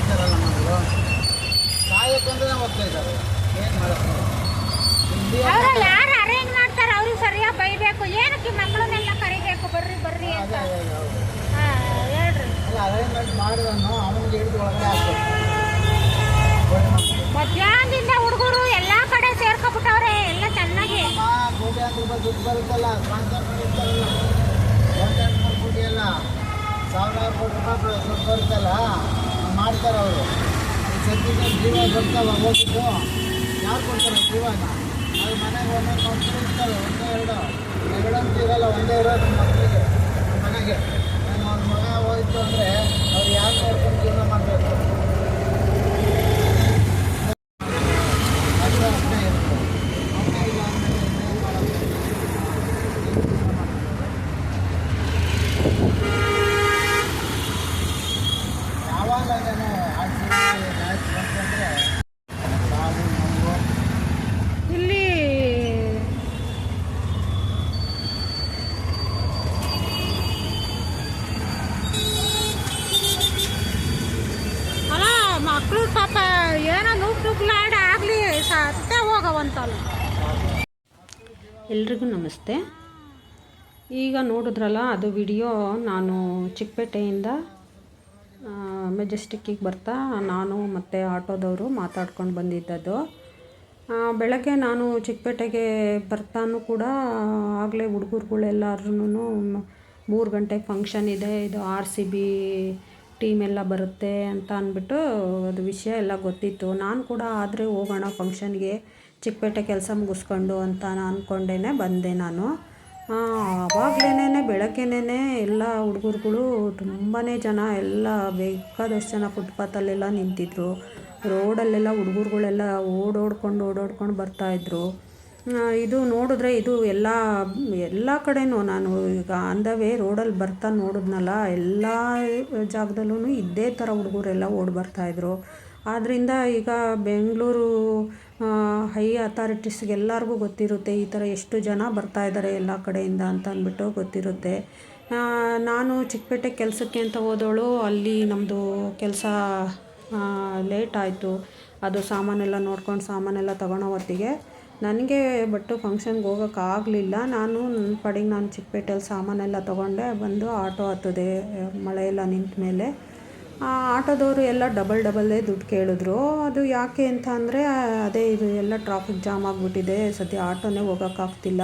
ಆಗ್ತಾರಲ್ಲ ಮಗಳು? ಕಾಯಕ್ಕಂದ್ರೆ ಹೋಗ್ತಾ ಇದ್ದಾರೆ. ಏನು ಮಾಡೋದು? ಯಾರು ಅರೇಂಜ್ ಮಾಡ್ತಾರೆ ಅವ್ರಿಗೆ ಸರಿಯಾಗಿ ಬೈಬೇಕು. ಏನಕ್ಕೆ ಮಕ್ಕಳನ್ನೆಲ್ಲ ಕರಿಬೇಕು? ಬರ್ರಿ ಬರ್ರಿ ಅಂತ. ಹೇಳ್ರಿ. ಅಲ್ಲ ಅರೇಂಜ್ಮೆಂಟ್ ಮಾಡಿದನ್ನು ಅವನಿಗೆ ಹಿಡಿದು ಒಳಗಡೆ ಹಾಕ್ಬೇಕು. ಮಧ್ಯಾಹ್ನದಿಂದ ಹುಡುಗರು ಎಲ್ಲಾ ಕಡೆ ಸೇರ್ಕೊಬಿಟ್ಟವ್ರೆ ಎಲ್ಲ ಚೆನ್ನಾಗಿ. ಅಮ್ಮ ಕೋಟ್ಯಾಂತರ ರೂಪಾಯಿ ದುಡ್ಡು ಬರುತ್ತಲ್ಲ ಸ್ಪಾನ್ಸರ್ ಮಾಡಿರ್ತಾರಲ್ಲ ಕೋಟಿ ಸಾವಿರಾರು ಕೋಟಿ ರೂಪಾಯಿ ದುಡ್ಡು ಬರುತ್ತಲ್ಲ. ಮಾಡ್ತಾರೆ ಅವರು. ಸದ್ಯಕ್ಕೆ ಜೀವ ಬರ್ತಾವ ಹೋಗಿದ್ದು. ಯಾರು ಕೊಡ್ತಾರೆ ಜೀವನ ಅವ್ರ ಮನೆಗೆ ಒಂದೊಂದು ಮಕ್ಕಳು ಇರ್ತಾರೆ, ಒಂದೇ ಎರಡು. ಎರಡಂತೂ ಇರೋಲ್ಲ, ಒಂದೇ ಇರೋದು ಮಕ್ಕಳಿಗೆ ಮನೆಗೆ. ನಮ್ಮ ಅವ್ರ ಮಗ ಹೋಯಿತು ಅಂದರೆ ಅವ್ರು ಯಾರು ನೋಡ್ಕೊಂಡು ಜೀವನ ಮಾಡಬೇಕು ಅದು ಅಷ್ಟೇ ಇರುತ್ತೆ ಅಷ್ಟೇ ಇಲ್ಲ ಅಂದರೆ ಏನು ಮಾಡೋದು ಯಾವಾಗ ನಾನು ಆಚೆ ಮ್ಯಾಚ್ ಬಂತಂದರೆ ಕಾಲು ನೋವು ಇಲ್ಲಿ ಅಲ್ಲ ಮಕ್ಕಳು ಪಾಪ ಏನೋ ಆಗಲಿ, ಸತ್ತೇ ಹೋಗವಂತಲ್ಲ ಎಲ್ರಿಗೂ ನಮಸ್ತೆ. ಈಗ ನೋಡಿದ್ರಲ್ಲ, ಅದು ವಿಡಿಯೋ ನಾನು ಚಿಕ್ಕಪೇಟೆಯಿಂದ ಮೆಜೆಸ್ಟಿಕ್ಕಿಗೆ ಬರ್ತಾ, ನಾನು ಮತ್ತು ಆಟೋದವರು ಮಾತಾಡ್ಕೊಂಡು ಬಂದಿದ್ದದ್ದು. ಬೆಳಗ್ಗೆ ನಾನು ಚಿಕ್ಕಪೇಟೆಗೆ ಬರ್ತಾನೂ ಕೂಡ, ಆಗಲೇ ಹುಡುಗರುಗಳೆಲ್ಲರೂ ಮೂರು ಗಂಟೆಗೆ ಫಂಕ್ಷನ್ ಇದೆ, ಇದು ಆರ್ ಸಿ ಬಿ ಟೀಮ್ ಎಲ್ಲ ಬರುತ್ತೆ ಅಂತ ಅಂದ್ಬಿಟ್ಟು ಅದು ವಿಷಯ ಎಲ್ಲ ಗೊತ್ತಿತ್ತು. ನಾನು ಕೂಡ ಆದರೆ ಹೋಗೋಣ ಫಂಕ್ಷನ್ಗೆ ಚಿಕ್ಕಪೇಟೆ ಕೆಲಸ ಮುಗಿಸ್ಕೊಂಡು ಅಂತ ಅಂದ್ಕೊಂಡೇ ಬಂದೆ ನಾನು. ಆವಾಗಲೇ ಬೆಳಗ್ಗೆನೇ ಎಲ್ಲ ಹುಡುಗರುಗಳು ತುಂಬಾ ಜನ, ಎಲ್ಲ ಬೇಕಾದಷ್ಟು ಜನ ಫುಟ್ಪಾತಲ್ಲೆಲ್ಲ ನಿಂತಿದ್ರು. ರೋಡಲ್ಲೆಲ್ಲ ಹುಡುಗರುಗಳೆಲ್ಲ ಓಡೋಡ್ಕೊಂಡು ಓಡೋಡ್ಕೊಂಡು ಬರ್ತಾಯಿದ್ರು ಇದು ನೋಡಿದ್ರೆ ಇದು ಎಲ್ಲ ಎಲ್ಲ ಕಡೆಯೂ ನಾನು ಈಗ ಆನ್ ದ ವೇ ರೋಡಲ್ಲಿ ಬರ್ತಾ ನೋಡಿದ್ನಲ್ಲ, ಎಲ್ಲ ಜಾಗದಲ್ಲೂ ಇದೇ ಥರ ಹುಡುಗರೆಲ್ಲ ಓಡಿ ಬರ್ತಾಯಿದ್ರು ಆದ್ದರಿಂದ ಈಗ ಬೆಂಗಳೂರು ಹೈ ಅಥಾರಿಟೀಸ್ಗೆ ಎಲ್ಲರಿಗೂ ಗೊತ್ತಿರುತ್ತೆ ಈ ಥರ ಎಷ್ಟು ಜನ ಬರ್ತಾ ಇದ್ದಾರೆ ಎಲ್ಲ ಕಡೆಯಿಂದ ಅಂತ ಅಂದ್ಬಿಟ್ಟು ಗೊತ್ತಿರುತ್ತೆ. ನಾನು ಚಿಕ್ಕಪೇಟೆ ಕೆಲಸಕ್ಕೆ ಅಂತ ಹೋದವಳು, ಅಲ್ಲಿ ನಮ್ಮದು ಕೆಲಸ ಲೇಟ್ ಆಯಿತು. ಅದು ಸಾಮಾನೆಲ್ಲ ನೋಡ್ಕೊಂಡು ಸಾಮಾನೆಲ್ಲ ತಗೊಳೋ ಹೊತ್ತಿಗೆ. ನನಗೆ ಬಟ್ಟು ಫಂಕ್ಷನ್ಗೆ ಹೋಗೋಕ್ಕಾಗಲಿಲ್ಲ ನಾನು ನನ್ನ ಪಾಡಿಗೆ ನಾನು ಚಿಕ್ಕಪೇಟೆಯಲ್ಲಿ ಸಾಮಾನೆಲ್ಲ ತೊಗೊಂಡೆ. ಬಂದು ಆಟೋ ಹತ್ತದೆ ಮಳೆಯೆಲ್ಲ ನಿಂತ ಮೇಲೆ. ಆ ಆಟೋದವರು ಎಲ್ಲ ಡಬಲ್ ಡಬಲ್ಲೇ ದುಡ್ಡು ಕೇಳಿದ್ರು. ಅದು ಯಾಕೆ ಅಂತ ಅಂದರೆ ಅದೇ ಇದು ಎಲ್ಲ ಟ್ರಾಫಿಕ್ ಜಾಮ್ ಆಗಿಬಿಟ್ಟಿದೆ. ಸದ್ಯ ಆಟೋನೇ ಹೋಗೋಕ್ಕಾಗ್ತಿಲ್ಲ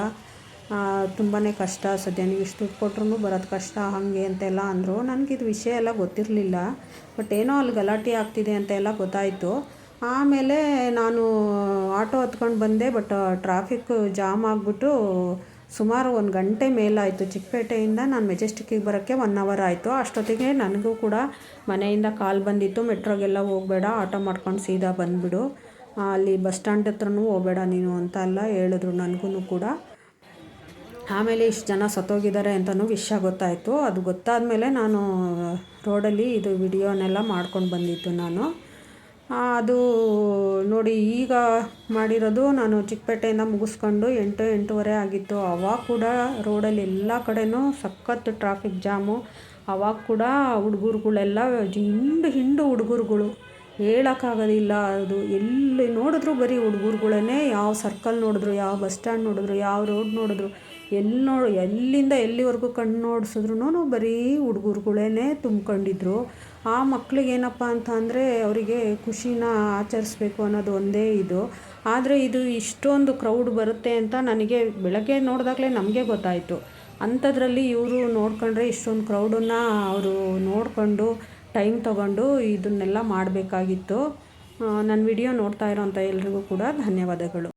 ತುಂಬಾ ಕಷ್ಟ ಸದ್ಯ. ನೀವು ಇಷ್ಟು ದುಡ್ಡು ಕೊಟ್ರು ಬರೋದು ಕಷ್ಟ, ಹಾಗೆ ಅಂತೆಲ್ಲ ಅಂದರು. ನನಗಿದು ವಿಷಯ ಎಲ್ಲ ಗೊತ್ತಿರಲಿಲ್ಲ. ಬಟ್ ಏನೋ ಅಲ್ಲಿ ಗಲಾಟೆ ಆಗ್ತಿದೆ ಅಂತ ಎಲ್ಲ ಗೊತ್ತಾಯಿತು. ಆಮೇಲೆ ನಾನು ಆಟೋ ಹತ್ಕೊಂಡು ಬಂದೆ ಬಟ್ ಟ್ರಾಫಿಕ್ ಜಾಮ್ ಆಗಿಬಿಟ್ಟು ಸುಮಾರು ಒಂದು ಗಂಟೆ ಮೇಲಾಯಿತು. ಚಿಕ್ಕಪೇಟೆಯಿಂದ ನಾನು ಮೆಜೆಸ್ಟಿಕ್ಕಿಗೆ ಬರೋಕ್ಕೆ ಒನ್ ಅವರ್ ಆಯಿತು. ಅಷ್ಟೊತ್ತಿಗೆ ನನಗೂ ಕೂಡ ಮನೆಯಿಂದ ಕಾಲ್ ಬಂದಿತ್ತು. ಮೆಟ್ರೋಗೆಲ್ಲ ಹೋಗಬೇಡ, ಆಟೋ ಮಾಡ್ಕೊಂಡು ಸೀದಾ ಬಂದುಬಿಡು. ಅಲ್ಲಿ ಬಸ್ ಸ್ಟ್ಯಾಂಡ್ ಹತ್ರನೂ ಹೋಗಬೇಡ ನೀನು ಅಂತ ಎಲ್ಲ ಹೇಳಿದ್ರು ನನಗೂ ಕೂಡ. ಆಮೇಲೆ ಇಷ್ಟು ಜನ ಸತ್ತೋಗಿದ್ದಾರೆ ಅಂತಲೂ ವಿಷಯ ಗೊತ್ತಾಯಿತು. ಅದು ಗೊತ್ತಾದ ಮೇಲೆ ನಾನು ರೋಡಲ್ಲಿ ಇದು ವಿಡಿಯೋನೆಲ್ಲ ಮಾಡ್ಕೊಂಡು ಬಂದಿತ್ತು ನಾನು. ಅದು ನೋಡಿ, ಈಗ ಮಾಡಿರೋದು ನಾನು ಚಿಕ್ಕಪೇಟೆಯಿಂದ ಮುಗಿಸ್ಕೊಂಡು ಎಂಟು, ಎಂಟೂವರೆ ಆಗಿತ್ತು. ಅವಾಗ ಕೂಡ ರೋಡಲ್ಲಿ ಎಲ್ಲ ಕಡೆಯೂ ಸಖತ್ತು ಟ್ರಾಫಿಕ್ ಜಾಮು ಅವಾಗ ಕೂಡ ಹುಡುಗರುಗಳೆಲ್ಲ ಹಿಂಡು ಹಿಂಡು ಹುಡುಗರುಗಳು. ಹೇಳೋಕ್ಕಾಗೋದಿಲ್ಲ ಅದು. ಎಲ್ಲಿ ನೋಡಿದ್ರು ಬರೀ ಹುಡುಗರುಗಳೇ ಯಾವ ಸರ್ಕಲ್ ನೋಡಿದ್ರು, ಯಾವ ಬಸ್ ಸ್ಟ್ಯಾಂಡ್ ನೋಡಿದ್ರು, ಯಾವ ರೋಡ್ ನೋಡಿದ್ರು. ಎಲ್ಲಿ ನೋಡು ಎಲ್ಲಿಂದ ಎಲ್ಲಿವರೆಗೂ ಕಣ್ಣು ನೋಡಿಸಿದ್ರು ಬರೀ ಹುಡುಗರುಗಳೇ ತುಂಬ್ಕೊಂಡಿದ್ರು. ಆ ಮಕ್ಳಿಗೇನಪ್ಪ ಅಂತ ಅಂದರೆ ಅವರಿಗೆ ಖುಷಿನ ಆಚರಿಸ್ಬೇಕು ಅನ್ನೋದು ಒಂದೇ ಇದು. ಆದರೆ ಇದು ಇಷ್ಟೊಂದು ಕ್ರೌಡ್ ಬರುತ್ತೆ ಅಂತ ನನಗೆ ಬೆಳಗ್ಗೆ ನೋಡಿದಾಗಲೇ ನಮಗೆ ಗೊತ್ತಾಯಿತು. ಅಂಥದ್ರಲ್ಲಿ ಇವರು ನೋಡ್ಕೊಂಡ್ರೆ ಇಷ್ಟೊಂದು ಕ್ರೌಡನ್ನು ಅವರು ನೋಡಿಕೊಂಡು ಟೈಮ್ ತಗೊಂಡು ಇದನ್ನೆಲ್ಲ ಮಾಡಬೇಕಾಗಿತ್ತು. ನನ್ನ ವಿಡಿಯೋ ನೋಡ್ತಾ ಇರೋಂಥ ಎಲ್ರಿಗೂ ಕೂಡ ಧನ್ಯವಾದಗಳು.